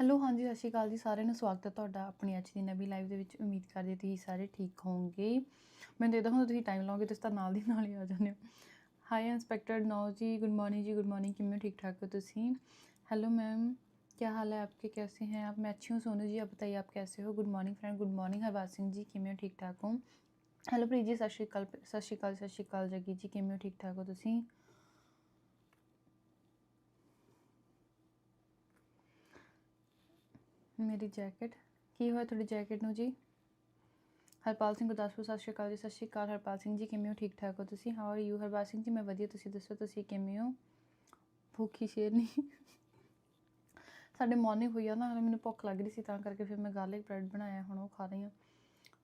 Hello ਹਾਂਜੀ, ਸਤਿ ਸ਼੍ਰੀ ਅਕਾਲ ਜੀ ਸਾਰਿਆਂ ਨੂੰ। ਸਵਾਗਤ ਹੈ ਤੁਹਾਡਾ ਆਪਣੀ ਅੱਜ ਦੀ ਨਵੀਂ ਲਾਈਵ ਦੇ ਵਿੱਚ। ਉਮੀਦ ਕਰਦੇ ਤੁਸੀਂ ਸਾਰੇ ਠੀਕ ਹੋਵੋਗੇ। ਮੈਨੂੰ ਦੇਖਦਾ ਹਾਂ ਤੁਸੀਂ ਟਾਈਮ ਲਾਓਗੇ ਤੁਸੀਂ ਤਾਂ ਨਾਲ ਦੀ ਨਾਲ ਹੀ ਆ ਜਾਂਦੇ ਹੋ। ਹਾਈ ਇੰਸਪੈਕਟਰ ਨੌ ਜੀ ਗੁੱਡ ਮਾਰਨਿੰਗ ਜੀ ਗੁੱਡ ਮਾਰਨਿੰਗ ਕਿਵੇਂ ਠੀਕ ਠਾਕ ਹੋ ਤੁਸੀਂ? ਹੈਲੋ ਮੈਮ ਕੀ हेलो मैम क्या हाल ਹੈ ਆਪ? ਮੈਂ ਅੱਛੀ आप मैं ਜੀ। हूँ ਬਤਾਈਏ जी आप बताइए आप कैसे हो good morning friend good morning Harbaj Singh ji किमें ठीक ठाक हो हेलो प्रीत जी सत श्रीकाल सत श्रीकाल सत श्रीकाल जगी जी किमें ਠੀਕ ਠਾਕ ਹੋ ਤੁਸੀਂ? ਮੇਰੀ ਜੈਕਟ। ਕੀ ਹੋਇਆ ਤੁਹਾਡੀ ਜੈਕਟ ਨੂੰ ਜੀ? ਹਰਪਾਲ ਸਿੰਘ ਗੁਰਦਾਸਪੁਰ ਸਤਿ ਸ਼੍ਰੀ ਅਕਾਲ ਜੀ, ਸਤਿ ਸ਼੍ਰੀ ਅਕਾਲ ਹਰਪਾਲ ਸਿੰਘ ਜੀ, ਕਿਵੇਂ ਹੋ? ਠੀਕ ਠਾਕ ਹੋ ਤੁਸੀਂ? How are you Harpal Singh ji, ਮੈਂ ਵਧੀਆ, ਤੁਸੀਂ ਦੱਸੋ ਤੁਸੀਂ ਕਿਵੇਂ ਹੋ? ਭੁੱਖੀ ਸ਼ੇਰ ਨਹੀਂ। ਸਾਡੇ ਮਾਰਨਿੰਗ ਹੋਈ ਆ ਨਾ, ਮੈਨੂੰ ਭੁੱਖ ਲੱਗ ਰਹੀ ਸੀ, ਤਾਂ ਕਰਕੇ ਫਿਰ ਮੈਂ ਗਾਰਲਿਕ ਬ੍ਰੈਡ ਬਣਾਇਆ, ਹੁਣ ਉਹ ਖਾ ਰਹੀ ਹਾਂ।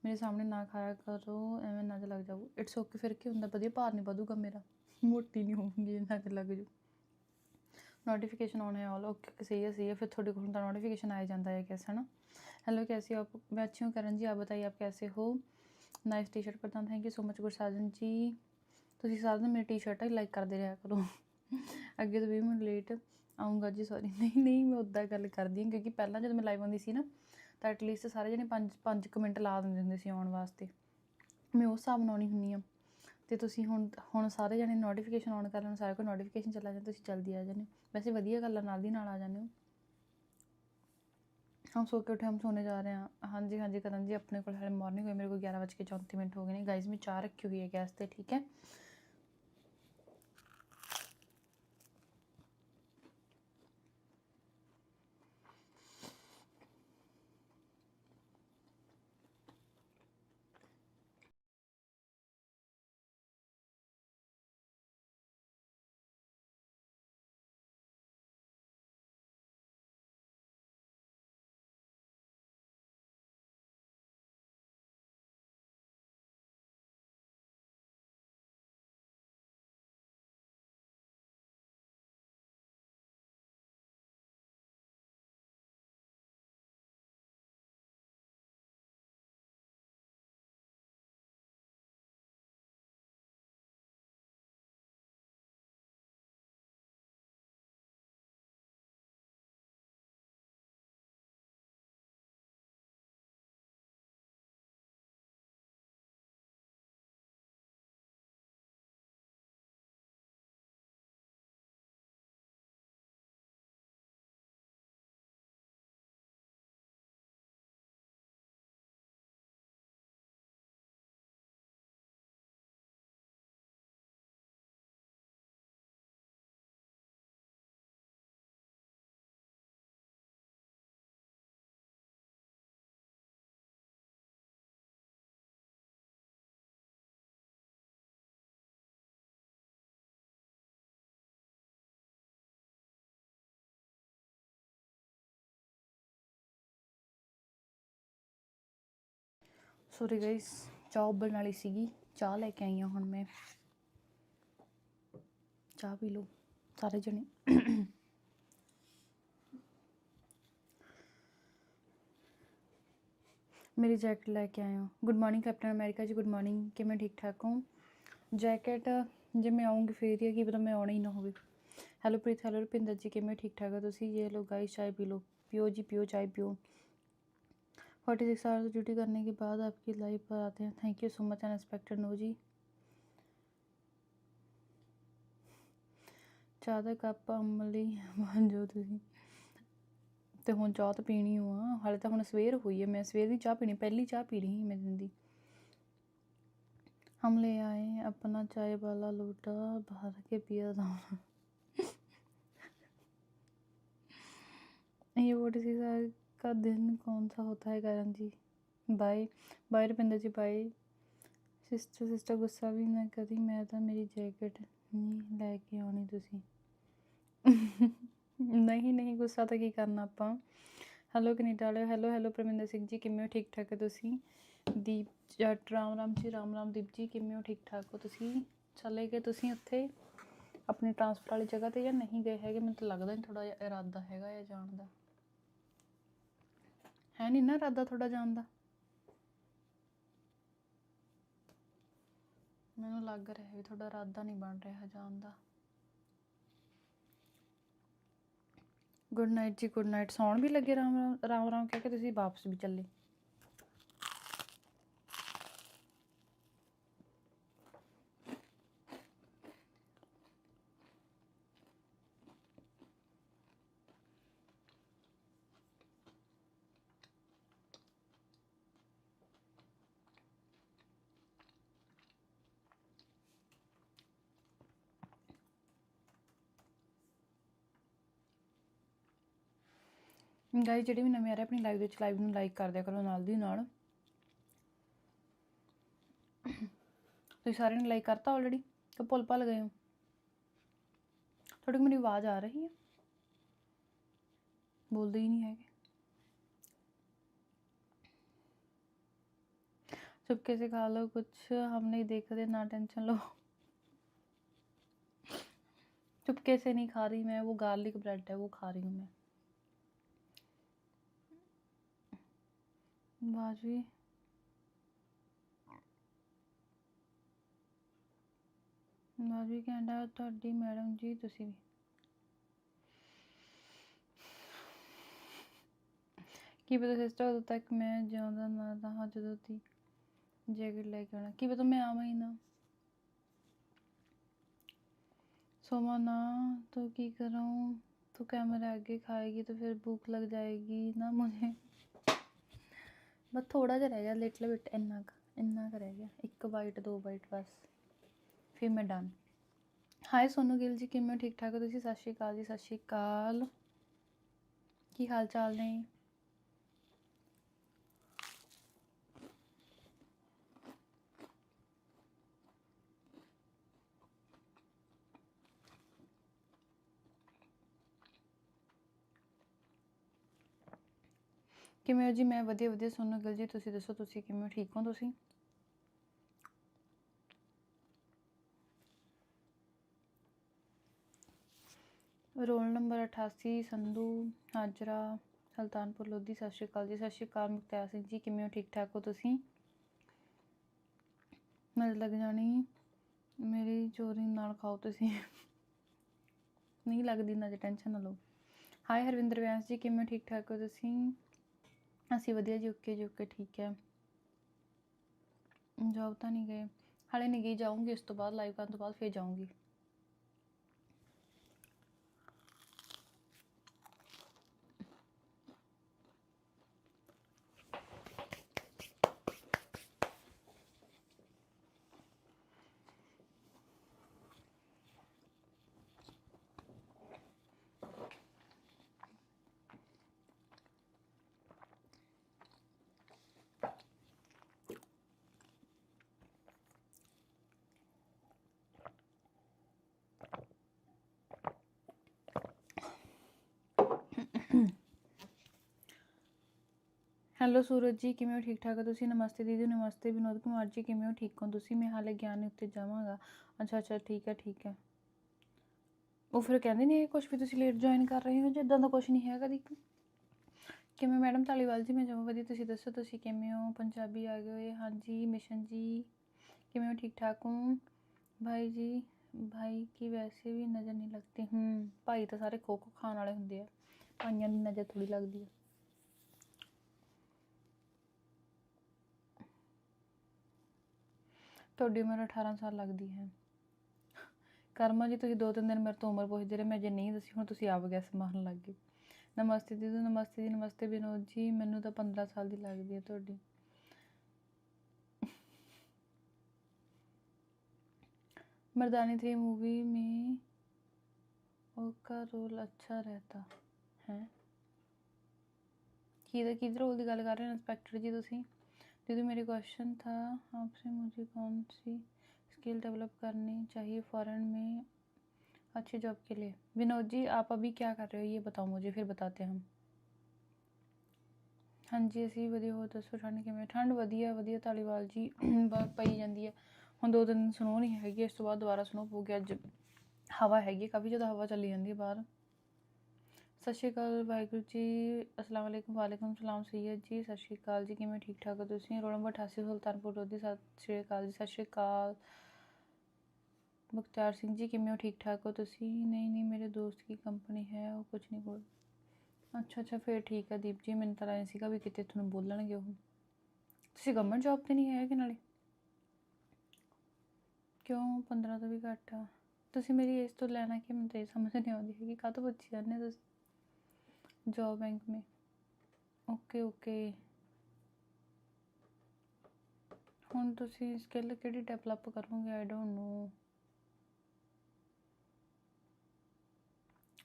ਮੇਰੇ ਸਾਹਮਣੇ ਨਾ ਖਾਇਆ ਕਰੋ, ਐਵੇਂ ਨਜ਼ਰ ਲੱਗ ਜਾਊ ਇਟਸ ਓਕੇ ਫਿਰ ਕੀ ਹੁੰਦਾ? ਵਧੀਆ ਭਾਰ ਨਹੀਂ ਵਧੂਗਾ ਮੇਰਾ। ਮੋਟੀ ਨਹੀਂ ਹੋਊਂਗੀ ਨਜ਼ਰ ਲੱਗ ਜਾਊ। नोटिफिकेशन ऑन है ऑल ओके सही है सही है फिर थोड़े को नोटिफिकेशन आ जाता है कैसे है ना हेलो कैसे हो आप मैं अच्छी हूँ करण जी आप बताइए आप कैसे हो नाइस टी शर्ट प्रदान thank you so much Gursajan ji ਤੁਸੀਂ ਸਾਰਾ ਦਿਨ ਮੇਰੀ ਟੀ-ਸ਼ਰਟ ਹੀ ਲਾਈਕ ਕਰਦੇ ਰਿਹਾ ਕਰੋ ਅੱਗੇ ਤੋਂ ਵੀ ਮੈਂ ਲੇਟ ਆਉਂਗਾ ਜੀ ਸੌਰੀ ਨਹੀਂ ਨਹੀਂ ਮੈਂ ਉਦਾਂ ਗੱਲ ਕਰਦੀ ਹਾਂ ਕਿਉਂਕਿ ਪਹਿਲਾਂ ਜਦੋਂ ਮੈਂ ਲਾਈਵ ਆਉਂਦੀ ਸੀ ਨਾ ਤਾਂ ਐਟਲੀਸਟ ਸਾਰੇ ਜਣੇ 5 5 ਕੁ ਮਿੰਟ ਲਾ ਦਿੰਦੇ ਹੁੰਦੇ ਸੀ ਆਉਣ ਵਾਸਤੇ ਮੈਂ ਉਸ ਹਿਸਾਬ ਨਾਲ ਆਉਣੀ ਹੁੰਦੀ ਆ ਤੇ ਤੁਸੀਂ ਹੁਣ ਹੁਣ ਸਾਰੇ ਜਣੇ ਨੋਟੀਫਿਕੇਸ਼ਨ ਆਨ ਕਰ ਲੈਣ ਸਾਰੇ ਕੋਲ ਨੋਟੀਫਿਕੇਸ਼ਨ ਚੱਲਾ ਜਾਂਦਾ ਤੁਸੀਂ ਜਲਦੀ ਆ ਜਾਂਦੇ ਹੋ ਵੈਸੇ ਵਧੀਆ ਗੱਲਾਂ ਨਾਲ ਦੀ ਨਾਲ ਆ ਜਾਂਦੇ ਹੋ। ਹਮ ਸੋ ਕੇ ਉੱਠੇ, ਹਮ ਸੋਨੇ ਜਾ ਰਹੇ ਹਾਂ। ਹਾਂਜੀ ਹਾਂਜੀ ਕਰਨ ਜੀ, ਆਪਣੇ ਕੋਲ ਹਾਲੇ ਮਾਰਨਿੰਗ ਹੋਈ ਮੇਰੇ ਕੋਲ 11 ਵਜੇ ਕੇ 34 ਮਿੰਟ ਹੋ ਗਏ ਨੇ। ਗਾਇਜ਼ ਮੈਂ ਚਾਹ ਰੱਖੀ ਹੋਈ ਹੈ ਗੈਸ ਤੇ, ਠੀਕ ਹੈ? ਸੌਰੀ ਗਾਇਸ ਚਾਹ ਉਬਲਣ ਵਾਲੀ ਸੀਗੀ ਚਾਹ ਲੈ ਕੇ ਆਈ ਹਾਂ ਹੁਣ ਮੈਂ ਚਾਹ ਪੀ ਲਓ ਸਾਰੇ ਜਣੇ ਮੇਰੀ ਜੈਕਟ ਲੈ ਕੇ ਆਏ ਹੋ good morning Captain America ji good morning ਕਿਵੇਂ ਠੀਕ ਠਾਕ ਹੋ ਜੈਕਟ ਜੇ ਮੈਂ ਆਉਂਗੀ ਫੇਰ ਹੀ ਆ, ਕੀ ਪਤਾ ਮੈਂ ਆਉਣਾ ਹੀ ਨਾ ਹੋਵੇ ਹੈਲੋ ਪ੍ਰੀਤ ਹੈਲੋ ਰੁਪਿੰਦਰ ਜੀ ਕਿਵੇਂ ਠੀਕ ਠਾਕ ਹੋ ਤੁਸੀਂ ਇਹ ਲੋ गाइस चाय पी लो पियो जी पियो चाय पियो फोर्टी सिक्स आवर्स ड्यूटी करने के बाद आपकी लाइव पर आते हैं thank you so much unexpected no जी ਚਾਹ ਦਾ ਕੱਪ ਅਮਲੀ ਬਣ ਜਾਓ ਤੁਸੀਂ ਤੇ ਹੁਣ ਚਾਹ ਤਾਂ ਪੀਣੀ ਓ ਆ ਹਾਲੇ ਤਾਂ ਹੁਣ ਸਵੇਰ ਹੋਈ ਹੈ ਮੈਂ ਸਵੇਰ ਦੀ ਚਾਹ ਪੀਣੀ ਪਹਿਲੀ ਚਾਹ ਪੀ ਰਹੀ ਮੈਂ ਦਿਨ ਦੀ हम ले आए अपना चाय वाला लोटा भर के पिया था ये फोर्टी सिक्स का दिन कौन सा होता है Karan ji bye bye Rupinder ji bye sister sister ਗੁੱਸਾ ਵੀ ਨਾ ਕਰੀ ਮੈਂ ਤਾਂ ਮੇਰੀ ਜੈਕਟ ਨਹੀਂ ਲੈ ਕੇ ਆਉਣੀ ਤੁਸੀਂ ਨਹੀਂ ਨਹੀਂ ਗੁੱਸਾ ਤਾਂ ਕੀ ਕਰਨਾ ਆਪਾਂ ਹੈਲੋ ਕੈਨੇਡਾ ਵਾਲਿਓ ਹੈਲੋ ਹੈਲੋ ਪ੍ਰਮਿੰਦਰ ਸਿੰਘ ਜੀ ਕਿਵੇਂ ਹੋ ਠੀਕ ਠਾਕ ਹੋ ਤੁਸੀਂ ਦੀਪ ਜੱਟ ਰਾਮ ਰਾਮ ਜੀ ਰਾਮ ਰਾਮ ਦੀਪ ਜੀ ਕਿਵੇਂ ਹੋ ਠੀਕ ਠਾਕ ਹੋ ਤੁਸੀਂ ਚਲੇ ਗਏ ਤੁਸੀਂ ਉੱਥੇ ਆਪਣੀ ਟਰਾਂਸਫਰ ਵਾਲੀ ਜਗ੍ਹਾ ਤੇ ਜਾਂ ਨਹੀਂ ਗਏ ਹੈਗੇ ਮੈਨੂੰ ਤਾਂ ਲੱਗਦਾ ਨਹੀਂ ਥੋੜਾ ਜਿਹਾ ਇਰਾਦਾ ਹੈਗਾ ਇਹ ਜਾਣ ਦਾ ਹੈ ਨਹੀਂ ਨਾ ਇਰਾਦਾ ਥੋੜਾ ਜਾਣ ਦਾ। ਮੈਨੂੰ ਲੱਗ ਰਿਹਾ ਵੀ ਤੁਹਾਡਾ ਇਰਾਦਾ ਨਹੀਂ ਬਣ ਰਿਹਾ ਜਾਣ ਦਾ। ਗੁੱਡ ਨਾਈਟ ਜੀ ਗੁੱਡ ਨਾਈਟ ਸੌਣ ਵੀ ਲੱਗੇ ਰਾਮ ਰਾਮ ਰਾਮ ਰਾਮ ਕਹਿ ਕੇ ਤੁਸੀਂ ਵਾਪਸ ਵੀ ਚੱਲੇ। ਗਾਈ ਜਿਹੜੇ ਵੀ ਨਵੇਂ ਆ ਰਹੇ ਆਪਣੀ ਲਾਈਵ ਦੇ ਵਿੱਚ ਲਾਈਵ ਨੂੰ ਲਾਈਕ ਕਰ ਦਿਆ ਕਰੋ ਨਾਲ ਦੀ ਨਾਲ ਤੁਸੀਂ ਸਾਰਿਆਂ ਨੇ ਲਾਈਕ ਕਰਤਾ ਆਲਰੇਡੀ ਕਿ ਭੁੱਲ ਭੱਲ ਗਏ ਹੋ ਤੁਹਾਡੀ ਮੇਰੀ ਆਵਾਜ਼ ਆ ਰਹੀ ਹੈ ਬੋਲਦੇ ਹੀ ਨਹੀਂ ਹੈਗੇ चुपके से खा लो कुछ हम नहीं देख रहे ना टेंशन लो चुपके से नहीं खा रही मैं वो गार्लिक ब्रेड है वो खा रही हूँ मैं ਬਾਜੀ ਬਾਜੀ ਕਹਿੰਦਾ ਤੁਹਾਡੀ ਮੈਡਮ ਜੀ ਤੁਸੀਂ ਵੀ ਕੀ ਪਤਾ ਸਿਸਟਰ ਉਦੋਂ ਤੱਕ ਮੈਂ ਜਿਉਂਦਾ ਨਾ ਰਹਾਂ ਜਦੋਂ ਦੀ ਜੈਕਟ ਲੈ ਕੇ ਆਉਣਾ ਕੀ ਪਤਾ ਮੈਂ ਆਵਾਂ ਹੀ ਨਾ सोमा ना तो की करूँ तो कैमरा आगे खाएगी तो फिर भूख लग जाएगी ना मुझे ਬਸ ਥੋੜਾ ਜਿਹਾ ਰਹਿ ਗਿਆ ਲਿਟਲ ਬਿਟ ਇੰਨਾ ਕੁ ਇੰਨਾ ਕੁ ਰਹਿ ਗਿਆ। ਇੱਕ ਵਾਈਟ ਦੋ ਵਾਈਟ ਬਸ। ਫਿਰ ਮੈਂ ਡਨ ਹਾਏ ਸੋਨੂ ਗਿੱਲ ਜੀ, ਕਿਵੇਂ ਠੀਕ ਠਾਕ ਹੋ ਤੁਸੀਂ? ਸਤਿ ਸ਼੍ਰੀ ਅਕਾਲ ਜੀ, ਸਤਿ ਸ਼੍ਰੀ ਅਕਾਲ। ਕੀ ਹਾਲ ਚਾਲ ਨੇ? ਕਿਵੇਂ ਹੋ ਜੀ? ਮੈਂ ਵਧੀਆ ਵਧੀਆ। ਸੋਨੂ ਗਿੱਲ ਜੀ, ਤੁਸੀਂ ਦੱਸੋ, ਤੁਸੀਂ ਕਿਵੇਂ ਹੋ? ਠੀਕ ਹੋ ਤੁਸੀਂ? Roll number 88 Sandhu, Hajra, Sultanpur, Lodhi. ਸਤਿ ਸ਼੍ਰੀ ਅਕਾਲ ਜੀ। ਸਤਿ ਸ਼੍ਰੀ ਅਕਾਲ ਮੁਖਤਿਆਰ ਸਿੰਘ ਜੀ। ਕਿਵੇਂ ਹੋ? ਠੀਕ ਠਾਕ ਹੋ ਤੁਸੀਂ? ਮਿਲ ਲੱਗ ਜਾਣੀ ਮੇਰੀ ਚੋਰੀ ਨਾਲ ਖਾਓ ਤੁਸੀਂ। ਨਹੀਂ ਲੱਗਦੀ ਨਾ ਜੇ ਟੈਨਸ਼ਨ ਨਾ ਲਓ ਹਾਏ ਹਰਵਿੰਦਰ ਵੈਂਸ ਜੀ। ਕਿਵੇਂ ਠੀਕ ਠਾਕ ਹੋ ਤੁਸੀਂ? ਅਸੀਂ ਵਧੀਆ ਜੀ ਓਕੇ ਜੀ ਓਕੇ ਠੀਕ ਹੈ। ਜੋਬ ਤਾਂ ਨਹੀਂ ਗਏ। ਹਾਲੇ ਨਹੀਂ ਗਈ, ਜਾਊਂਗੀ ਇਸ ਤੋਂ ਬਾਅਦ ਲਾਈਵ ਕਰਨ ਤੋਂ ਬਾਅਦ ਫਿਰ ਜਾਊਂਗੀ। ਹੈਲੋ ਸੂਰਜ ਜੀ, ਕਿਵੇਂ ਹੋ? ਠੀਕ ਠਾਕ ਹੋ ਤੁਸੀਂ? ਨਮਸਤੇ ਦੀਦੀ, ਨਮਸਤੇ ਵਿਨੋਦ ਕੁਮਾਰ ਜੀ, ਕਿਵੇਂ ਹੋ? ਠੀਕ ਹੋ ਤੁਸੀਂ? ਮੈਂ ਹਾਲੇ ਗਿਆਨ ਉੱਤੇ ਜਾਵਾਂਗਾ। ਅੱਛਾ ਅੱਛਾ, ਠੀਕ ਹੈ ਠੀਕ ਹੈ। ਉਹ ਫਿਰ ਕਹਿੰਦੇ ਨੇ ਕੁਝ ਵੀ ਤੁਸੀਂ ਲੇਟ ਜੁਆਇਨ ਕਰ ਰਹੇ ਹੋ? ਜਿੱਦਾਂ ਦਾ ਕੁਝ ਨਹੀਂ ਹੈਗਾ ਦੀ ਕਿਵੇਂ ਮੈਡਮ ਧਾਲੀਵਾਲ ਜੀ, ਮੈਂ ਜਮਾਂ ਵਧੀਆ। ਤੁਸੀਂ ਦੱਸੋ, ਤੁਸੀਂ ਕਿਵੇਂ ਹੋ? ਪੰਜਾਬੀ ਆ ਗਏ ਹੋਏ। ਹਾਂਜੀ, ਮਿਸ਼ਨ ਜੀ, ਕਿਵੇਂ ਹੋ? ਠੀਕ ਠਾਕ ਹੋ? ਭਾਈ ਜੀ, ਭਾਈ ਕੀ ਵੈਸੇ ਵੀ ਨਜ਼ਰ ਨਹੀਂ ਲੱਗਦੀ। ਹੂੰ, ਭਾਈ ਤਾਂ ਸਾਰੇ ਖੋ ਖੋ ਖਾਣ ਵਾਲੇ ਹੁੰਦੇ ਆ। ਭਾਈਆਂ ਦੀ ਨਜ਼ਰ ਥੋੜੀ ਲੱਗਦੀ ਆ। ਤੁਹਾਡੀ ਉਮਰ 18 ਸਾਲ ਲੱਗਦੀ ਹੈ ਕਰਮਾ ਜੀ ਤੁਸੀਂ ਦੋ ਤਿੰਨ ਦਿਨ ਮੇਰੇ ਤੋਂ ਉਮਰ ਪੁੱਛਦੇ ਰਹੇ ਮੈਂ ਜੇ ਨਹੀਂ ਦੱਸੀ ਹੁਣ ਤੁਸੀਂ ਆਪ ਗੈਸ ਮਾਰਨ ਲੱਗ ਗਏ ਨਮਸਤੇ ਦੀਦੀ ਨਮਸਤੇ ਜੀ ਨਮਸਤੇ ਵਿਨੋਦ ਜੀ ਮੈਨੂੰ ਤਾਂ 15 ਸਾਲ ਦੀ ਲੱਗਦੀ ਹੈ ਤੁਹਾਡੀ मर्दानी थ्री मूवी में उसका रोल अच्छा रहता है किधर किधर रोल की गल कर रहे हैं इंस्पेक्टर जी तुसी दीदी मेरी क्वेश्चन था आपसे मुझे कौन सी स्किल डेवलप करनी चाहिए फॉरेन में अच्छी जॉब के लिए विनोद जी आप अभी क्या कर रहे हो ये बताओ मुझे फिर बताते हैं हम ਹਾਂਜੀ ਅਸੀਂ ਵਧੀਆ ਹੋ ਦੱਸੋ ਠੰਡ ਕਿਵੇਂ ਠੰਡ ਵਧੀਆ ਵਧੀਆ ਧਾਲੀਵਾਲ ਜੀ ਬਸ ਪਈ ਜਾਂਦੀ ਹੈ ਹੁਣ ਦੋ ਦਿਨ ਸਨੋ ਨਹੀਂ ਹੈਗੀ ਇਸ ਤੋਂ ਬਾਅਦ ਦੁਬਾਰਾ ਸਨੋ ਪਊਗੀ ਅੱਜ ਹਵਾ ਹੈਗੀ ਹੈ, ਕਾਫੀ ਜ਼ਿਆਦਾ ਹਵਾ ਚੱਲੀ ਜਾਂਦੀ ਹੈ ਬਾਹਰ ਸਤਿ ਸ਼੍ਰੀ ਅਕਾਲ ਵਾਹਿਗੁਰੂ ਜੀ, ਅਸਲਾਮ ਅਲੈਕੁਮ, ਵਾਲੇਕੁਮ ਸਲਾਮ ਸਈਦ ਜੀ, ਸਤਿ ਸ਼੍ਰੀ ਅਕਾਲ ਜੀ, ਕਿਵੇਂ ਠੀਕ ਠਾਕ ਹੋ ਤੁਸੀਂ? ਰੋਲ ਨੰਬਰ 88 ਸੁਲਤਾਨਪੁਰ ਲੋਧੀ ਸਤਿ ਸ਼੍ਰੀ ਅਕਾਲ ਜੀ, ਸਤਿ ਸ਼੍ਰੀ ਅਕਾਲ। ਮੁਖਤਾਰ ਸਿੰਘ ਜੀ, ਕਿਵੇਂ ਹੋ, ਠੀਕ ਠਾਕ ਹੋ ਤੁਸੀਂ? ਨਹੀਂ ਨਹੀਂ, ਮੇਰੇ ਦੋਸਤ ਕੀ ਕੰਪਨੀ ਹੈ, ਉਹ ਕੁਝ ਨਹੀਂ ਬੋਲ ਅੱਛਾ ਅੱਛਾ, ਫੇਰ ਠੀਕ ਹੈ ਦੀਪ ਜੀ, ਮੈਨੂੰ ਤਾਂ ਆਇਆ ਸੀਗਾ ਵੀ ਕਿਤੇ ਤੁਹਾਨੂੰ ਬੋਲਣਗੇ ਉਹ। ਤੁਸੀਂ ਗਵਰਨਮੈਂਟ ਜੌਬ ਤੇ ਨਹੀਂ ਹੈਗੇ ਨਾਲੇ? ਕਿਉਂ? 15 ਤੋਂ ਵੀ ਘੱਟ ਆ। ਤੁਸੀਂ ਮੇਰੀ ਇਸ ਤੋਂ ਲੈਣਾ ਕਿ ਮੈਨੂੰ ਤਾਂ ਇਹ ਸਮਝ ਨਹੀਂ ਆਉਂਦੀ ਹੈਗੀ। ਕਿ ਕਾਹ ਤੋਂ ਪੁੱਛੀ ਜਾਂਦੇ ਤੁਸੀਂ? ਜੌਬ ਬੈਂਕ ਮੇ ਓਕੇ ਓਕੇ ਹੁਣ ਤੁਸੀਂ ਸਕਿੱਲ ਕਿਹੜੀ ਡਿਵੈਲਪ ਕਰੋਗੇ? ਆਈ ਡੋਂਟ ਨੋ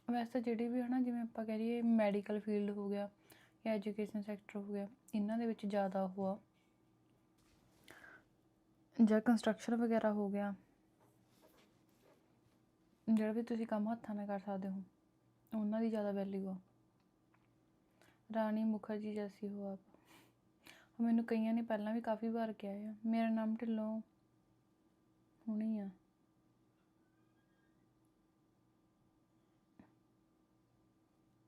ਵੈਸੇ ਜਿਹੜੀ ਵੀ ਹਨਾ, ਜਿਵੇਂ ਆਪਾਂ ਕਹਿ ਲਈਏ ਮੈਡੀਕਲ ਫੀਲਡ ਹੋ ਗਿਆ ਜਾਂ ਐਜੂਕੇਸ਼ਨ ਸੈਕਟਰ ਹੋ ਗਿਆ, ਇਹਨਾਂ ਦੇ ਵਿੱਚ ਜ਼ਿਆਦਾ ਉਹ ਆ। ਜਾਂ ਕੰਸਟਰਕਸ਼ਨ ਵਗੈਰਾ ਹੋ ਗਿਆ, ਜਿਹੜਾ ਵੀ ਤੁਸੀਂ ਕੰਮ ਹੱਥਾਂ ਨਾਲ ਕਰ ਸਕਦੇ ਹੋ, ਉਹਨਾਂ ਦੀ ਜ਼ਿਆਦਾ ਵੈਲਿਊ ਆ। ਰਾਣੀ ਮੁਖਰਜੀ ਜੈਸੀ ਹੋ ਆਪ। ਉਹ ਮੈਨੂੰ ਕਈਆਂ ਨੇ ਪਹਿਲਾਂ ਵੀ ਕਾਫੀ ਵਾਰ ਕਿਹਾ ਆ, ਮੇਰਾ ਨਾਮ ਢਿੱਲੋਂ ਹੁਣੀ ਆ।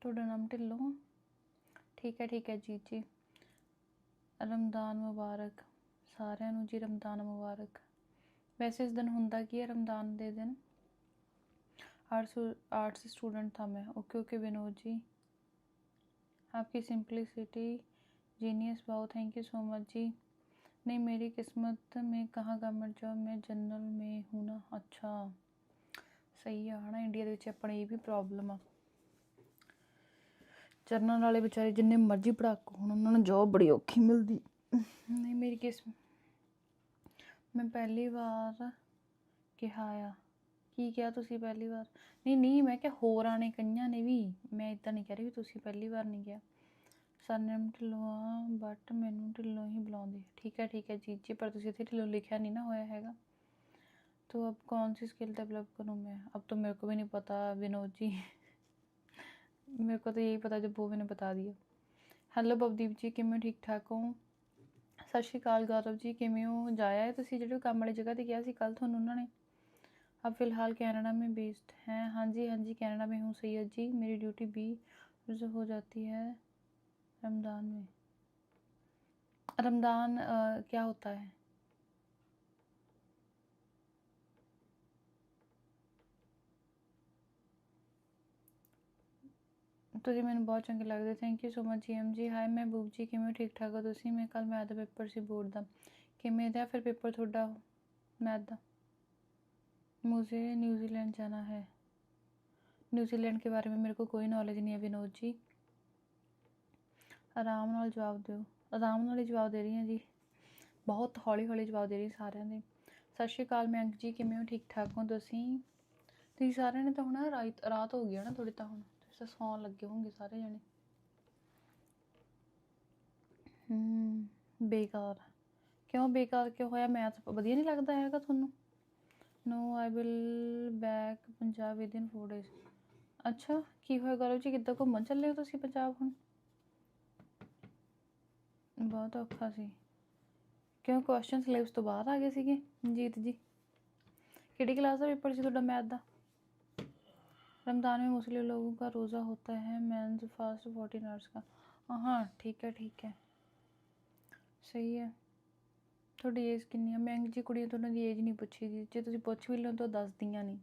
ਤੁਹਾਡਾ ਨਾਮ ਢਿੱਲੋਂ? ਠੀਕ ਹੈ ਠੀਕ ਹੈ ਜੀ ਜੀ। ਰਮਦਾਨ ਮੁਬਾਰਕ, ਸਾਰਿਆਂ ਨੂੰ ਜੀ ਰਮਦਾਨ ਮੁਬਾਰਕ। ਵੈਸੇ ਇਸ ਦਿਨ ਹੁੰਦਾ ਕੀ ਹੈ, ਰਮਦਾਨ ਦੇ ਦਿਨ? ਆਰਟਸ ਆਰਟਸ ਸਟੂਡੈਂਟ ਥਾ ਮੈਂ। Okay okay Vinod ji. आपकी simplicity genius wow thank you so much जी नहीं मेरी किस्मत में कहाँ गवर्नमेंट जॉब में जनरल में हूँ ना अच्छा ਸਹੀ ਆ ਹਨਾ ਇੰਡੀਆ ਦੇ ਵਿੱਚ ਆਪਣੇ ਇਹ ਵੀ ਪ੍ਰੋਬਲਮ ਆ ਜਰਨਲ ਵਾਲੇ ਵਿਚਾਰੇ ਜਿੰਨੇ ਮਰਜ਼ੀ ਪੜਾਕੂ ਹੋਣ ਉਹਨਾਂ ਨੂੰ ਜੌਬ ਬੜੀ ਔਖੀ ਮਿਲਦੀ ਨਹੀਂ ਮੇਰੀ ਕਿਸਮਤ ਮੈਂ ਪਹਿਲੀ ਵਾਰ ਕਿਹਾ ਆ ਕੀ ਕਿਹਾ ਤੁਸੀਂ ਪਹਿਲੀ ਵਾਰ ਨਹੀਂ ਨਹੀਂ ਮੈਂ ਕਿਹਾ ਹੋਰਾਂ ਨੇ ਕਈਆਂ ਨੇ ਵੀ ਮੈਂ ਇਦਾਂ ਨਹੀਂ ਕਹਿ ਰਹੀ ਵੀ ਤੁਸੀਂ ਪਹਿਲੀ ਵਾਰ ਨਹੀਂ ਕਿਹਾ ਸਰਨੇਮ ਢਿੱਲੋਂ ਆ ਬਟ ਮੈਨੂੰ ਢਿੱਲੋਂ ਹੀ ਬੁਲਾਉਂਦੇ ਠੀਕ ਹੈ ਠੀਕ ਹੈ ਜੀ ਜੀ ਪਰ ਤੁਸੀਂ ਇੱਥੇ ਢਿੱਲੋਂ ਲਿਖਿਆ ਨਹੀਂ ਨਾ ਹੋਇਆ ਹੈਗਾ तो अब कौन सी स्किल डेवलप करूँ मैं अब तो मेरे को भी नहीं पता विनोद जी मेरे को तो यही पता जब वो मैंने बता दिया ਹੈਲੋ ਭਵਦੀਪ ਜੀ ਕਿਵੇਂ ਠੀਕ ਠਾਕ ਹੋ ਸਤਿ ਸ਼੍ਰੀ ਅਕਾਲ ਗੌਰਵ ਜੀ ਕਿਵੇਂ ਹੋ ਜਾਇਆ ਹੈ ਤੁਸੀਂ ਜਿਹੜੇ ਕੰਮ ਵਾਲੀ ਜਗ੍ਹਾ ਤੇ ਗਿਆ ਸੀ ਕੱਲ ਤੁਹਾਨੂੰ ਉਹਨਾਂ ਨੇ अब फिलहाल कनाडा में बेस्ड हैं हाँ जी हाँ जी कनाडा में हूँ सैयद जी मेरी ड्यूटी भी रोज़ हो जाती है रमज़ान में रमज़ान अ, क्या होता है ਤੁਸੀਂ ਮੈਨੂੰ ਬਹੁਤ ਚੰਗੇ ਲੱਗਦੇ ਥੈਂਕ ਯੂ ਸੋ ਮਚ ਜੀ ਐਮ ਜੀ ਹਾਈ ਮੈਂ ਬੂਬ ਜੀ ਕਿਵੇਂ ਠੀਕ ਠਾਕ ਹੋ ਤੁਸੀਂ ਮੈਂ ਕੱਲ ਮੈਥ ਦਾ ਪੇਪਰ ਸੀ ਬੋਰਡ ਦਾ ਕਿਵੇਂ ਦਾ ਫਿਰ ਪੇਪਰ ਤੁਹਾਡਾ मैथ ਦਾ मुझे न्यूजीलैंड जाना है न्यूजीलैंड के बारे में मेरे को कोई नॉलेज नहीं है विनोद जी ਆਰਾਮ ਨਾਲ ਜਵਾਬ ਦਿਓ ਆਰਾਮ ਨਾਲ ਹੀ ਜਵਾਬ ਦੇ ਰਹੀ ਹਾਂ ਜੀ ਬਹੁਤ ਹੌਲੀ ਹੌਲੀ ਜਵਾਬ ਦੇ ਰਹੀ ਸਾਰਿਆਂ ਦੇ ਸਤਿ ਸ਼੍ਰੀ ਅਕਾਲ ਮੈਂ ਅੰਕ ਜੀ ਕਿਵੇਂ ਹੋ ਠੀਕ ਠਾਕ ਹੋ ਤੁਸੀਂ ਤੁਸੀਂ ਸਾਰਿਆਂ ਨੇ ਤਾਂ ਹੁਣ ਰਾਤ ਰਾਤ ਹੋ ਗਈ ਹੈ ਨਾ ਥੋੜੀ ਤਾਂ ਹੁਣ ਤੁਸੀਂ ਤਾਂ ਸੌਣ ਲੱਗੇ ਹੋਵੋਗੇ ਸਾਰੇ ਜਣੇ ਹੂੰ ਬੇਕਾਰ ਕਿਉਂ ਬੇਕਾਰ ਕਿਉਂ ਹੋਇਆ ਮੈਥ ਵਧੀਆ ਨਹੀਂ ਲੱਗਦਾ ਹੈਗਾ ਤੁਹਾਨੂੰ no I will back Punjab within 4 days ਅੱਛਾ ਕੀ ਹੋਇਆ ਗੌਰਵ ਜੀ ਕਿੱਦਾਂ ਘੁੰਮਣ ਚੱਲੇ ਹੋ ਤੁਸੀਂ ਪੰਜਾਬ ਹੁਣ ਬਹੁਤ ਔਖਾ ਸੀ ਕਿਉਂ ਕੁਐਸਚਨ ਸਿਲੇਬਸ ਤੋਂ ਬਾਹਰ ਆ ਗਏ ਸੀਗੇ ਜੀਤ ਜੀ ਕਿਹੜੀ ਕਲਾਸ ਦਾ पेपर ਸੀ ਤੁਹਾਡਾ ਮੈਥ ਦਾ रमज़ान में मुस्लिम लोगों का रोज़ा होता है मेंस फास्ट फोर्टीन आवर्स का हाँ ठीक है ठीक है ਸਹੀ ਹੈ ਤੁਹਾਡੀ ਏਜ ਕਿੰਨੀ ਹੈ ਮੈਂ ਜੀ ਕੁੜੀਆਂ ਤੋਂ ਉਹਨਾਂ ਦੀ ਏਜ ਨਹੀਂ ਪੁੱਛੀ ਦੀ ਜੇ ਤੁਸੀਂ ਪੁੱਛ ਵੀ ਲਓ ਤਾਂ ਦੱਸਦੀਆਂ ਨਹੀਂ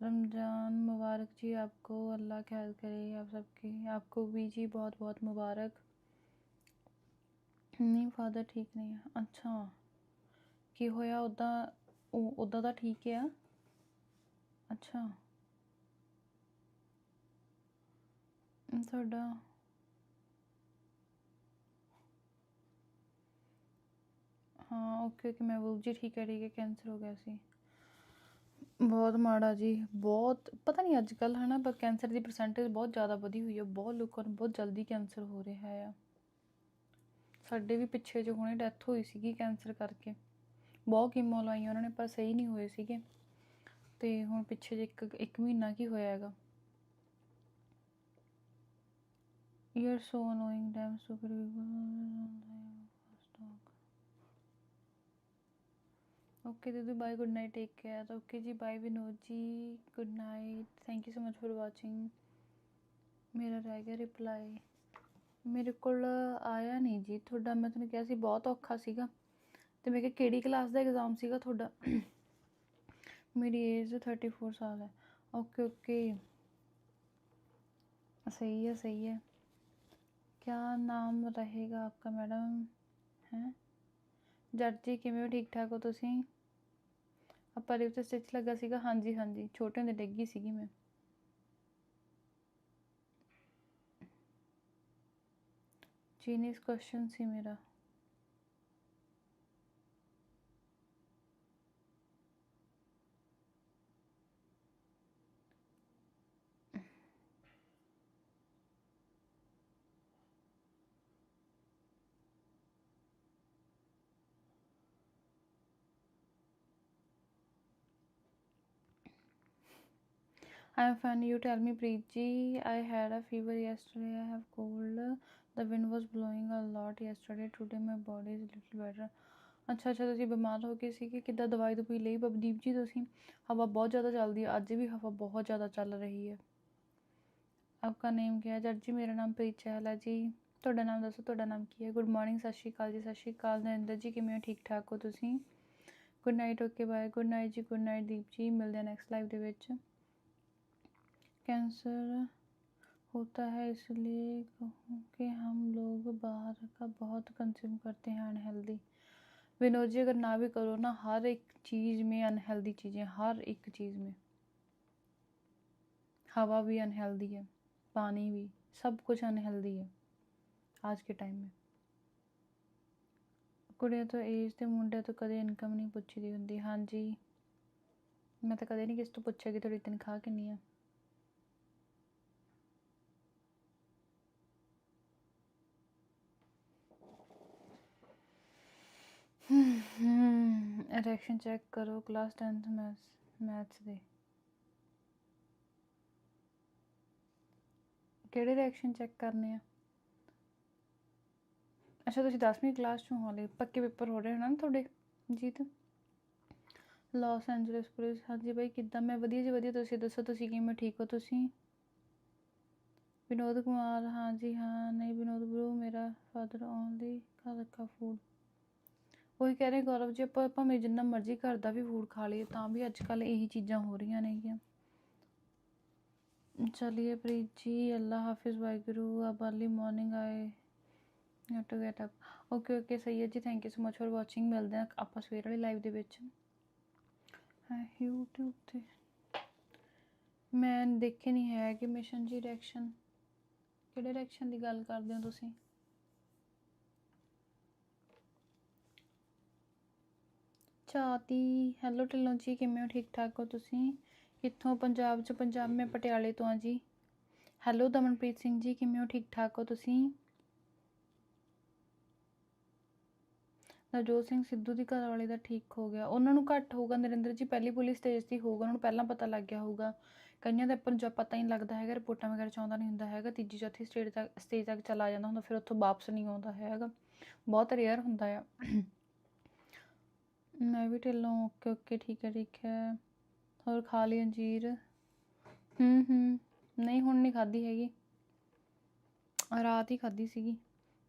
रमज़ान मुबारक जी आपको अल्लाह ख्याल करे आप सबके आपको भी जी बहुत बहुत मुबारक ਨਹੀਂ ਫਾਦਰ ਠੀਕ ਨਹੀਂ ਹੈ ਅੱਛਾ ਕੀ ਹੋਇਆ ਉੱਦਾਂ ਉਹ ਉੱਦਾਂ ਤਾਂ ਠੀਕ ਆ ਅੱਛਾ ਅਮ, ਤੁਹਾਡਾ ਹਾਂ, ਓਕੇ ਓਕੇ ਮਹਿਬੂਬ ਜੀ ਠੀਕ ਹੈ ਠੀਕ ਹੈ ਕੈਂਸਰ ਹੋ ਗਿਆ ਸੀ। ਬਹੁਤ ਮਾੜਾ ਜੀ, ਬਹੁਤ, ਪਤਾ ਨਹੀਂ ਅੱਜ ਕੱਲ੍ਹ ਹੈ ਨਾ ਪਰ ਕੈਂਸਰ ਦੀ ਪਰਸੈਂਟੇਜ ਬਹੁਤ ਜ਼ਿਆਦਾ ਵਧੀ ਹੋਈ ਹੈ ਬਹੁਤ ਲੋਕਾਂ ਨੂੰ ਬਹੁਤ ਜਲਦੀ ਕੈਂਸਰ ਹੋ ਰਿਹਾ ਆ। ਸਾਡੇ ਵੀ ਪਿੱਛੇ ਜੋ ਹੁਣੇ ਡੈਥ ਹੋਈ ਸੀਗੀ ਕੈਂਸਰ ਕਰਕੇ। ਬਹੁਤ ਕੀਮੋ ਲਾਈਆਂ ਉਹਨਾਂ ਨੇ, ਪਰ ਸਹੀ ਨਹੀਂ ਹੋਏ ਸੀਗੇ। ਤੇ ਹੁਣ ਪਿੱਛੇ ਜੇ ਇੱਕ ਇੱਕ ਮਹੀਨਾ ਕੀ ਹੋਇਆ ਹੈਗਾ। You are so annoying damn super okay दीदी bye good night take care okay ji bye Vinod ji good night thank you so much for watching ਮੇਰਾ ਰਹਿ ਗਿਆ ਰਿਪਲਾਈ ਮੇਰੇ ਕੋਲ ਆਇਆ ਨਹੀਂ ਜੀ ਤੁਹਾਡਾ ਮੈਂ ਤੁਹਾਨੂੰ ਕਿਹਾ ਸੀ ਬਹੁਤ ਔਖਾ ਸੀਗਾ ਤੇ ਮੈਂ ਕਿਹਾ ਕਿਹੜੀ ਕਲਾਸ ਦਾ ਐਗਜ਼ਾਮ ਸੀਗਾ ਤੁਹਾਡਾ ਮੇਰੀ ਏਜ 34 ਸਾਲ ਹੈ ਓਕੇ ਓਕੇ सही है सही है क्या ਨਾਮ ਰਹੇਗਾ ਆਪਕਾ ਮੈਡਮ ਹੈ ਜੱਟ ਜੀ ਕਿਵੇਂ ਹੋ ਠੀਕ ਠਾਕ ਹੋ ਤੁਸੀਂ ਆਪਾਂ ਦੇ ਉੱਤੇ ਸਟਿਚ ਲੱਗਾ ਸੀਗਾ। ਹਾਂਜੀ ਹਾਂਜੀ। ਛੋਟੇ ਹੁੰਦੇ ਡਿੱਗੀ ਸੀਗੀ ਮੈਂ। ਜੀ ਚੀਨੀਸ ਕੁਐਸਚਨ ਸੀ ਮੇਰਾ। I'm fine. You tell me, Preeti. I had a fever yesterday. I have cold. The wind was blowing a lot yesterday. Today my body is little better. ਅੱਛਾ ਅੱਛਾ ਤੁਸੀਂ ਬਿਮਾਰ ਹੋ ਗਏ ਸੀ ਕਿ ਕਿੱਦਾਂ ਦਵਾਈ ਦਵਾਈ ਲਈ ਬਬਦੀਪ ਜੀ ਤੁਸੀਂ ਹਵਾ ਬਹੁਤ ਜ਼ਿਆਦਾ ਚੱਲਦੀ ਹੈ ਅੱਜ ਵੀ ਹਵਾ ਬਹੁਤ ਜ਼ਿਆਦਾ ਚੱਲ ਰਹੀ ਹੈ ਆਪਕਾ ਨੇਮ ਕੀ ਹੈ ਜੱਟ ਜੀ ਮੇਰਾ ਨਾਮ ਪ੍ਰੀਤ ਚਹਿਲ ਹੈ ਜੀ ਤੁਹਾਡਾ ਨਾਮ ਦੱਸੋ ਤੁਹਾਡਾ ਨਾਮ ਕੀ ਹੈ ਗੁੱਡ ਮਾਰਨਿੰਗ ਸਤਿ ਸ਼੍ਰੀ ਅਕਾਲ ਜੀ ਸਤਿ ਸ਼੍ਰੀ ਅਕਾਲ ਨਰਿੰਦਰ ਜੀ ਕਿਵੇਂ ਹੋ ਠੀਕ ਠਾਕ ਹੋ ਤੁਸੀਂ good night okay bye good night ਜੀ ਗੁੱਡ ਨਾਈਟ ਦੀਪ ਜੀ ਮਿਲਦੇ ਆ ਨੈਕਸਟ ਲਾਈਵ ਦੇ ਵਿੱਚ कैंसर होता है इसलिए कहूँ कि हम लोग बाहर का बहुत कंज्यूम करते हैं अनहेल्दी विनोद जी अगर ना भी करो ना हर एक चीज़ में अनहेल्दी चीज़ें हर एक चीज़ में हवा भी अनहेल्दी है पानी भी सब कुछ अनहेल्दी है आज के टाइम में ਕੁੜੀਆਂ ਤੋਂ ਏਜ ਤੇ ਮੁੰਡੇ ਤੋਂ ਕਦੇ ਇਨਕਮ ਨਹੀਂ ਪੁੱਛੀ ਦੀ ਹੁੰਦੀ ਹਾਂਜੀ ਮੈਂ ਤਾਂ ਕਦੇ ਨਹੀਂ ਕਿਸੇ ਤੋਂ ਪੁੱਛਿਆ ਕਿ ਤੁਹਾਡੀ ਤਨਖਾਹ ਕਿੰਨੀ ਆ ਰਿਐਕਸ਼ਨ ਚੈੱਕ ਕਰੋ ਕਲਾਸ 10th ਮੈਥ ਮੈਥਸ ਦੇ। ਕਿਹੜੇ ਰਿਐਕਸ਼ਨ ਚੈੱਕ ਕਰਨੇ ਆ? ਅੱਛਾ, ਤੁਸੀਂ 10ਵੀਂ ਕਲਾਸ ਚੋਂ ਹਾਲੇ ਪੱਕੇ ਪੇਪਰ ਹੋ ਰਹੇ ਹੋ ਨਾ ਤੁਹਾਡੇ, ਜੀਤ? ਲਾਸ ਐਂਜਲਸ ਪੁਲਿਸ ਹਾਂਜੀ ਬਾਈ, ਕਿੱਦਾਂ? ਮੈਂ ਵਧੀਆ ਜੀ ਵਧੀਆ, ਤੁਸੀਂ ਦੱਸੋ, ਤੁਸੀਂ ਕਿਵੇਂ ਠੀਕ ਹੋ ਤੁਸੀਂ? ਵਿਨੋਦ ਕੁਮਾਰ, ਹਾਂਜੀ, ਹਾਂ, ਨਹੀਂ, ਵਿਨੋਦ ਬ్రో ਮੇਰਾ ਫਾਦਰ ਓਨਲੀ ਘਰ ਦਾ ਫੂਡ ਉਹੀ ਕਹਿ ਰਹੇ ਗੌਰਵ ਜੀ, ਆਪਾਂ ਭਾਵੇਂ ਜਿੰਨਾ ਮਰਜ਼ੀ ਘਰ ਦਾ ਵੀ ਫੂਡ ਖਾ ਲਈਏ, ਤਾਂ ਵੀ ਅੱਜ ਕੱਲ੍ਹ ਇਹੀ ਚੀਜ਼ਾਂ ਹੋ ਰਹੀਆਂ ਨੇਗੀਆਂ। ਚਲਿਏ ਪ੍ਰੀਤ ਜੀ ਅੱਲਾ ਹਾਫਿਜ਼, ਵਾਹਿਗੁਰੂ ਆਬ ਅਰਲੀ ਮਾਰਨਿੰਗ ਆਏ। You to get up okay okay ਸਹੀ ਹੈ ਜੀ thank you so much for watching ਮਿਲਦੇ ਆ ਆਪਾਂ ਸਵੇਰ ਵਾਲੀ ਲਾਈਵ ਦੇ ਵਿੱਚ। ਹਾਂ YouTube ਤੇ। ਮੈਂ ਦੇਖੇ ਨਹੀਂ ਹੈ ਕਿ ਮਿਸ਼ਨ ਜੀ ਡਾਇਰੈਕਸ਼ਨ ਕਿਹੜੇ ਡਾਇਰੈਕਸ਼ਨ ਦੀ ਗੱਲ ਕਰਦੇ ਹੋ ਤੁਸੀਂ? ਚਾਤੀ ਹੈਲੋ ਢਿੱਲੋਂ ਜੀ, ਕਿਵੇਂ ਹੋ? ਠੀਕ ਠਾਕ ਹੋ ਤੁਸੀਂ? ਕਿੱਥੋਂ? ਪੰਜਾਬ ਚ, ਪੰਜਾਬ ਮੈਂ ਪਟਿਆਲੇ ਤੋਂ ਆ ਜੀ। ਹੈਲੋ ਦਮਨਪ੍ਰੀਤ ਸਿੰਘ ਜੀ, ਕਿਵੇਂ ਹੋ? ਠੀਕ ਠਾਕ ਹੋ ਤੁਸੀਂ? ਨਵਜੋਤ ਸਿੰਘ ਸਿੱਧੂ ਦੀ ਘਰ ਵਾਲੇ ਦਾ ਠੀਕ ਹੋ ਗਿਆ। ਉਹਨਾਂ ਨੂੰ ਘੱਟ ਹੋਊਗਾ। ਨਰਿੰਦਰ ਜੀ, ਪਹਿਲੀ ਪੁਲਿਸ ਸਟੇਜ ਤੇ ਹੋਊਗਾ। ਉਹਨਾਂ ਨੂੰ ਪਹਿਲਾਂ ਪਤਾ ਲੱਗ ਗਿਆ ਹੋਊਗਾ। ਕਈਆਂ ਦਾ ਪੰਜਾਬ ਪਤਾ ਹੀ ਨਹੀਂ ਲੱਗਦਾ ਹੈਗਾ, ਰਿਪੋਰਟਾਂ ਵਗੈਰਾ ਚਾਹੁੰਦਾ ਨਹੀਂ ਹੁੰਦਾ ਹੈਗਾ। ਤੀਜੀ, ਚੌਥੀ ਸਟੇਜ ਤੱਕ ਸਟੇਜ ਤੱਕ ਚਲਾ ਜਾਂਦਾ ਹੁੰਦਾ, ਫਿਰ ਉੱਥੋਂ ਵਾਪਸ ਨਹੀਂ ਆਉਂਦਾ ਹੈਗਾ। ਬਹੁਤ ਰੇਅਰ ਹੁੰਦਾ ਆ। ਮੈਂ ਵੀ ਢਿੱਲੋਂ, ਓਕੇ ਓਕੇ, ਠੀਕ ਹੈ ਠੀਕ ਹੈ। ਹੋਰ ਖਾ ਲਈ ਅੰਜੀਰ? ਹੂੰ ਹੂੰ। ਨਹੀਂ, ਹੁਣ ਨਹੀਂ ਖਾਧੀ ਹੈਗੀ। ਰਾਤ ਹੀ ਖਾਧੀ ਸੀਗੀ।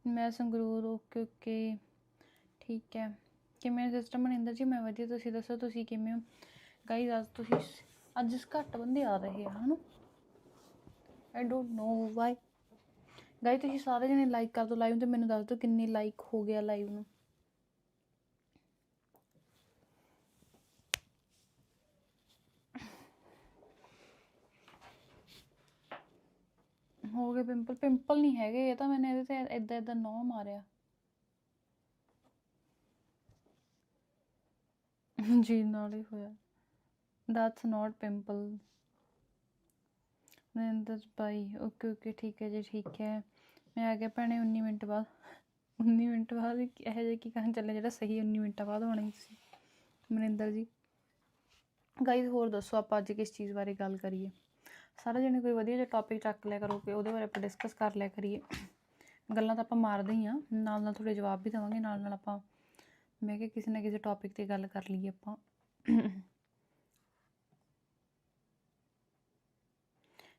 ਮੈਂ ਸੰਗਰੂਰ, ਓਕੇ ਓਕੇ। ਠੀਕ ਹੈ। ਕਿਵੇਂ ਸਿਸਟਮ ਮਨਿੰਦਰ ਜੀ, ਮੈਂ ਵਧੀਆ। ਤੁਸੀਂ ਦੱਸੋ, ਤੁਸੀਂ ਕਿਵੇਂ ਹੋ? ਗਾਈਜ਼ ਅੱਜ ਤੁਸੀਂ ਅੱਜ ਘੱਟ ਬੰਦੇ ਆ ਰਹੇ ਆ, ਹਨਾ? ਆਈ ਡੋਨਟ ਨੋ ਵਾਈ ਗਾਈ ਤੁਸੀਂ ਸਾਰੇ ਜਣੇ ਲਾਈਕ ਕਰ ਦਿਓ ਲਾਈਵ ਤੇ ਮੈਨੂੰ ਦੱਸ ਦਿਓ ਕਿੰਨੇ ਲਾਈਕ ਹੋ ਗਿਆ ਲਾਈਵ ਨੂੰ। ਹੋ ਗਏ ਪਿੰਪਲ ਪਿੰਪਲ ਨਹੀਂ ਹੈਗੇ, ਇਹ ਤਾਂ ਮੈਨੇ ਇਹਦੇ ਤੇ ਇਦਾਂ ਇਦਾਂ ਨੋ ਮਾਰਿਆ। ਜੀ, ਨਾਲ ਹੀ ਹੋਇਆ। That's not pimple Narendra Bhai, okay okay, ਠੀਕ ਹੈ ਜੀ, ਠੀਕ ਹੈ। ਮੈਂ ਆ ਗਿਆ ਭੈਣੇ 19 ਮਿੰਟ ਬਾਅਦ। 19 ਮਿੰਟ ਬਾਅਦ ਇਹੋ ਜਿਹਾ ਕੀ ਕਹਿਣ ਚੱਲੇ, ਜਿਹੜਾ ਸਹੀ 19 ਮਿੰਟਾਂ ਬਾਅਦ ਹੋਣਾ ਹੀ ਸੀ। ਮਨਿੰਦਰ ਜੀ। ਗਾਈਜ਼ ਹੋਰ ਦੱਸੋ, ਆਪਾਂ ਅੱਜ ਕਿਸ ਚੀਜ਼ ਬਾਰੇ ਗੱਲ ਕਰੀਏ? ਸਾਰੇ ਜਣੇ ਕੋਈ ਵਧੀਆ ਜਿਹਾ ਟੌਪਿਕ ਚੱਕ ਲਿਆ ਕਰੋ ਕਿ ਉਹਦੇ ਬਾਰੇ ਆਪਾਂ ਡਿਸਕਸ ਕਰ ਲਿਆ ਕਰੀਏ। ਗੱਲਾਂ ਤਾਂ ਆਪਾਂ ਮਾਰਦੇ ਹੀ ਆ। ਨਾਲ ਨਾਲ ਥੋੜੇ ਜਵਾਬ ਵੀ ਦੇਵਾਂਗੇ, ਨਾਲ ਨਾਲ ਆਪਾਂ ਮੈਂ ਕਿਹਾ ਕਿਸੇ ਨਾ ਕਿਸੇ ਟੌਪਿਕ ਤੇ ਗੱਲ ਕਰ ਲਈਏ ਆਪਾਂ।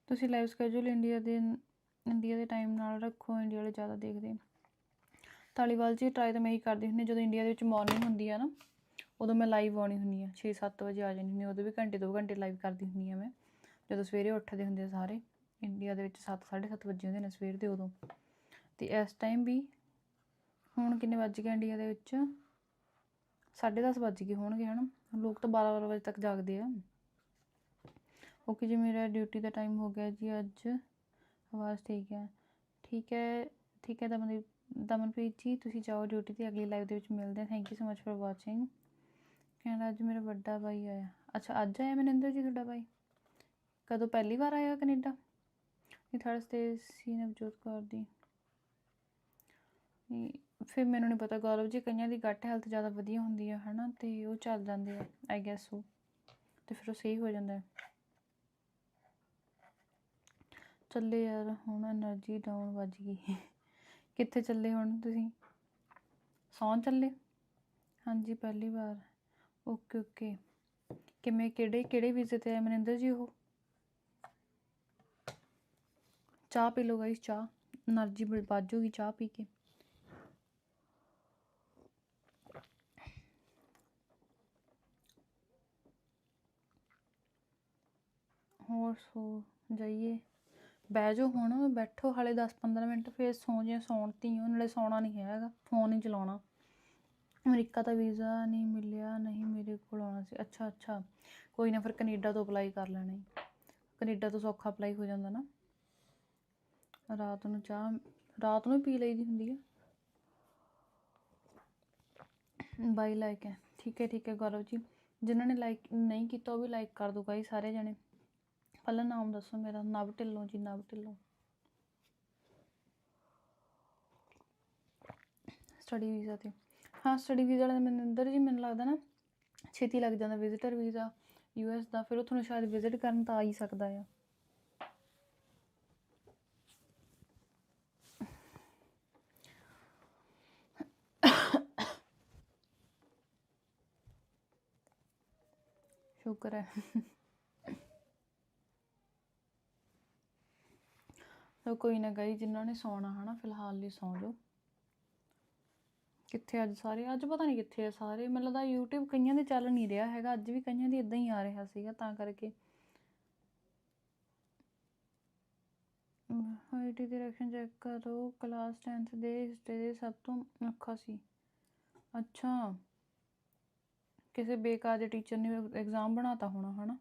ਤੁਸੀਂ ਲਾਈਵ ਸਕੇਜੂਲ ਇੰਡੀਆ ਦੇ ਇੰਡੀਆ ਦੇ ਟਾਈਮ ਨਾਲ ਰੱਖੋ, ਇੰਡੀਆ ਵਾਲੇ ਜ਼ਿਆਦਾ ਦੇਖਦੇ। ਤਾਲੀਵਾਲ ਜੀ ਟਰਾਈ ਤਾਂ ਮੈਂ ਹੀ ਕਰਦੀ ਹੁੰਦੀ ਜਦੋਂ ਇੰਡੀਆ ਦੇ ਵਿੱਚ ਮਾਰਨਿੰਗ ਹੁੰਦੀ ਆ ਨਾ, ਉਦੋਂ ਮੈਂ ਲਾਈਵ ਆਉਣੀ ਹੁੰਦੀ ਆ 6-7 ਵਜੇ ਆ ਜਾਂਦੀ ਹੁੰਦੀ ਉਦੋਂ ਵੀ ਘੰਟੇ 2 ਘੰਟੇ ਲਾਈਵ ਕਰਦੀ ਹੁੰਦੀ ਆ ਮੈਂ। ਜਦੋਂ ਸਵੇਰੇ ਉੱਠਦੇ ਹੁੰਦੇ ਆ ਸਾਰੇ, ਇੰਡੀਆ ਦੇ ਵਿੱਚ 7 7:30 ਵਜੇ ਹੁੰਦੇ ਨੇ ਸਵੇਰ ਦੇ ਉਦੋਂ। ਤੇ ਇਸ ਟਾਈਮ ਵੀ ਹੁਣ ਕਿੰਨੇ ਵੱਜ ਗਏ ਇੰਡੀਆ ਦੇ ਵਿੱਚ? 10:30 ਵੱਜ ਗਏ ਹੋਣਗੇ, ਹਨਾ? ਲੋਕ ਤਾਂ 12 12 ਵਜੇ ਤੱਕ ਜਾਗਦੇ ਆ। ਓਕੇ ਜੀ ਮੇਰਾ ਡਿਊਟੀ ਦਾ ਟਾਈਮ ਹੋ ਗਿਆ ਜੀ ਅੱਜ, ਆਵਾਜ਼ ਠੀਕ ਹੈ। ਠੀਕ ਹੈ ਠੀਕ ਹੈ ਦਮਨਦੀਪ ਦਮਨਪ੍ਰੀਤ ਜੀ, ਤੁਸੀਂ ਜਾਓ ਡਿਊਟੀ ਤੇ, ਅਗਲੀ ਲਾਈਵ ਦੇ ਵਿੱਚ ਮਿਲਦੇ ਹਾਂ। Thank you so much for watching ਕਹਿੰਦਾ ਅੱਜ ਮੇਰਾ ਵੱਡਾ ਭਾਈ ਆਇਆ। ਅੱਛਾ, ਅੱਜ ਆਇਆ ਮਨਿੰਦਰ ਜੀ, ਤੁਹਾਡਾ ਭਾਈ ਕਦੋਂ ਪਹਿਲੀ ਵਾਰ ਆਇਆ ਕੈਨੇਡਾ? ਇਹ ਥਰਸਡੇ ਸੀ ਨਵਜੋਤ ਕੌਰ ਦੀ। ਫਿਰ ਮੈਨੂੰ ਨਹੀਂ ਪਤਾ, ਗੌਰਵ ਜੀ ਕਈਆਂ ਦੀ ਗੱਟ ਹੈਲਥ ਜ਼ਿਆਦਾ ਵਧੀਆ ਹੁੰਦੀ ਹੈ ਹਨਾ? ਤੇ ਉਹ ਚੱਲ ਜਾਂਦੇ ਆ ਆਈ ਗੈਸ ਉਹ। ਤੇ ਫਿਰ ਉਹ ਸਹੀ ਹੋ ਜਾਂਦਾ ਚੱਲੇ ਯਾਰ, ਹੁਣ એનર્ਜੀ ਡਾਊਨ ਵੱਜ ਗਈ। ਕਿੱਥੇ ਚੱਲੇ ਹੁਣ ਤੁਸੀਂ? ਸੌਣ ਚੱਲੇ? ਹਾਂਜੀ, ਪਹਿਲੀ ਵਾਰ। ਓਕੇ ਓਕੇ ਕਿਵੇਂ, ਕਿਹੜੇ ਕਿਹੜੇ ਵੀਜ਼ੇ ਤੇ ਆਏ? ਮਨਿੰਦਰ ਜੀ ਉਹ? ਚਾਹ ਪੀ ਲਓ ਗਾਇਸ ਚਾਹ। એનર્ਜੀ ਵੱਧ ਜੂਗੀ ਚਾਹ ਪੀ ਕੇ। ਹੋਰ ਸੋ, ਜਾਈਏ। ਬਹਿ ਜਾਓ ਹੁਣ, ਬੈਠੋ ਹਾਲੇ 10-15 ਮਿੰਟ, ਫੇਰ ਸੌਂ ਜੇ ਸੌਣ ਧੀਓ, ਨਾਲੇ ਸੌਣਾ ਨਹੀਂ ਹੈਗਾ, ਫੋਨ ਹੀ ਚਲਾਉਣਾ। ਅਮਰੀਕਾ ਦਾ ਵੀਜ਼ਾ ਨਹੀਂ ਮਿਲਿਆ, ਨਹੀਂ ਮੇਰੇ ਕੋਲ ਆਉਣਾ ਸੀ। ਅੱਛਾ ਅੱਛਾ। ਕੋਈ ਨਾ ਫਿਰ ਕੈਨੇਡਾ ਤੋਂ ਅਪਲਾਈ ਕਰ ਲੈਣਾ ਕੈਨੇਡਾ ਤੋਂ ਸੌਖਾ ਅਪਲਾਈ ਹੋ ਜਾਂਦਾ ਨਾ। ਰਾਤ ਨੂੰ ਚਾਹ, ਰਾਤ ਨੂੰ ਪੀ ਲਈਦੀ ਹੁੰਦੀ ਆ। ਬਾਈ ਲਾਈਕ ਹੈ। ਠੀਕ ਹੈ ਠੀਕ ਹੈ ਗੌਰਵ ਜੀ। ਜਿਨ੍ਹਾਂ ਨੇ ਲਾਈਕ ਨਹੀਂ ਕੀਤਾ ਉਹ ਵੀ ਲਾਈਕ ਕਰ ਦੋ ਗਾਈ ਸਾਰੇ ਜਣੇ। ਪਹਿਲਾਂ ਨਾਮ ਦੱਸੋ ਮੇਰਾ। ਨਵ ਢਿੱਲੋਂ ਜੀ, ਨਵ ਢਿੱਲੋਂ। ਸਟੱਡੀ ਵੀਜ਼ਾ ਤੇ। ਹਾਂ ਸਟੱਡੀ ਵੀਜ਼ਾ ਵਾਲਾ ਮਨਿੰਦਰ ਜੀ ਮੈਨੂੰ ਲੱਗਦਾ ਨਾ ਛੇਤੀ ਲੱਗ ਜਾਂਦਾ। ਵਿਜ਼ਿਟਰ ਵੀਜ਼ਾ ਯੂਐਸ ਦਾ। ਫਿਰ ਉਹ ਤੁਹਾਨੂੰ ਸ਼ਾਇਦ ਵਿਜ਼ਿਟ ਕਰਨ ਤਾਂ ਆ ਹੀ ਸਕਦਾ ਆ। ਸ਼ੁਕਰ ਹੈ। ਤਾਂ ਕੋਈ ਨਾ ਗਈ ਜਿਨ੍ਹਾਂ ਨੇ ਸੌਣਾ ਹਨਾ, ਫਿਲਹਾਲ ਲਈ ਸੌਂ ਜਾਓ। ਕਿੱਥੇ ਅੱਜ ਸਾਰੇ? ਅੱਜ ਪਤਾ ਨਹੀਂ ਕਿੱਥੇ ਆ ਸਾਰੇ। ਮੈਨੂੰ ਲੱਗਦਾ YouTube ਕਈਆਂ ਦੇ ਚੱਲ ਨਹੀਂ ਰਿਹਾ ਹੈਗਾ। ਅੱਜ ਵੀ ਕਈਆਂ ਦੀ ਇਦਾਂ ਹੀ ਆ ਰਿਹਾ ਸੀਗਾ, ਤਾਂ ਕਰਕੇ। ਆਈਟੀ ਦੀ ਰਿਐਕਸ਼ਨ ਚੈੱਕ ਕਰੋ। ਕਲਾਸ 10th ਦੇ ਹਿਸਟਰੀ ਦੇ ਸਭ ਤੋਂ ਔਖਾ ਸੀ। ਅੱਛਾ। ਕਿਸੇ ਬੇਕਾਰ ਦੇ ਟੀਚਰ ਨੇ ਐਗਜ਼ਾਮ ਬਣਾਤਾ ਹੋਣਾ, ਹਨਾ?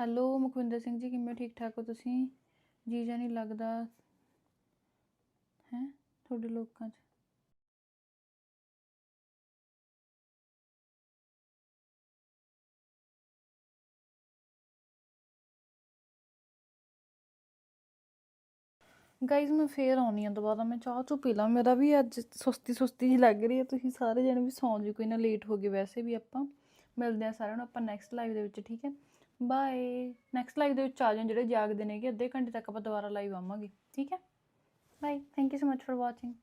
ਹੈਲੋ ਮੁਖਵਿੰਦਰ ਸਿੰਘ ਜੀ, ਕਿਵੇਂ ਠੀਕ ਠਾਕ ਹੋ ਤੁਸੀਂ? ਜੀਜਾ ਨਹੀਂ ਲੱਗਦਾ, ਹੈ? ਤੁਹਾਡੇ ਲੋਕਾਂ 'ਚ? ਗਾਈਜ਼ ਮੈਂ ਫੇਰ ਆਉਣੀ ਆ ਦੁਬਾਰਾ, ਮੈਂ ਚਾਹ ਚੁ ਪੀ ਲਾਂ। ਮੇਰਾ ਵੀ ਅੱਜ ਸੁਸਤੀ ਸੁਸਤੀ ਜੀ ਲੱਗ ਰਹੀ ਹੈ ਤੁਸੀਂ ਸਾਰੇ ਜਣੇ ਵੀ ਸੌਂ ਜੀ ਕੋਈ ਨਾ ਲੇਟ ਹੋ ਗਏ ਵੈਸੇ ਵੀ ਆਪਾਂ। ਮਿਲਦੇ ਆ ਸਾਰਿਆਂ ਨੂੰ ਆਪਾਂ ਨੈਕਸਟ ਲਾਈਵ ਦੇ ਵਿੱਚ, ਠੀਕ ਹੈ? ਬਾਏ ਨੈਕਸਟ ਲਾਈਵ ਦੇ ਵਿੱਚ ਆ ਜਾਣ ਜਿਹੜੇ ਜਾਗਦੇ ਨੇਗੇ, ਅੱਧੇ ਘੰਟੇ ਤੱਕ ਆਪਾਂ ਦੁਬਾਰਾ ਲਾਈਵ ਆਵਾਂਗੇ, ਠੀਕ ਹੈ? Bye thank you so much for watching